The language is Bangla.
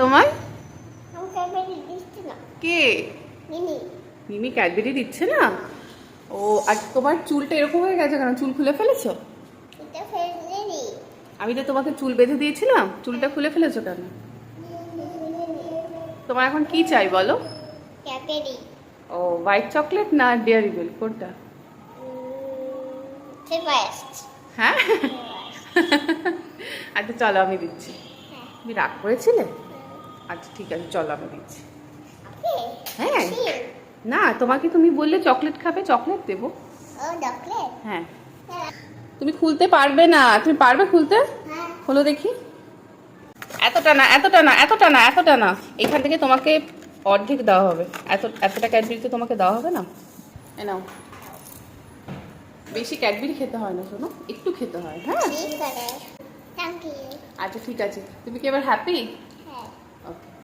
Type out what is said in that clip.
তোমার? কে? মিমি। ক্যাডবেরি দিচ্ছে না? ও আর তোমার চুলটা এরকম হয়ে গেছে কেন? চুল খুলে ফেলেছো? আমি তো তোমাকে চুল বেঁধে দিয়েছিলাম। চুলটা খুলে ফেলেছো কেন? তোমার এখন কি চাই বলো? ও হোয়াইট চকলেট না ডেয়ারি মিল্ক? কোনটা? হ্যাঁ? আচ্ছা চলো আমি দিচ্ছি। তুমি রাগ করেছিলে? আচ্ছা ঠিক আছে চলো আমি দিচ্ছি হ্যাঁ। না তোমাকে তুমি বললে চকলেট খাবে চকলেট দেবো। হ্যাঁ। তুমি খুলতে পারবে না তুমি পারবে খুলতে? হ্যাঁ। হলো দেখি। এতটা না এতটা না এতটা না এতটা না। এখান থেকে তোমাকে অর্ধেক দেওয়া হবে। এত এতটা ক্যাডবেরি তো তোমাকে দেওয়া হবে না? এ নাও। বেশি ক্যাডবেরি খেতে হয় না শোনো। একটু খেতে হয় হ্যাঁ। আচ্ছা ঠিক আছে। তুমি কি এবার হ্যাপি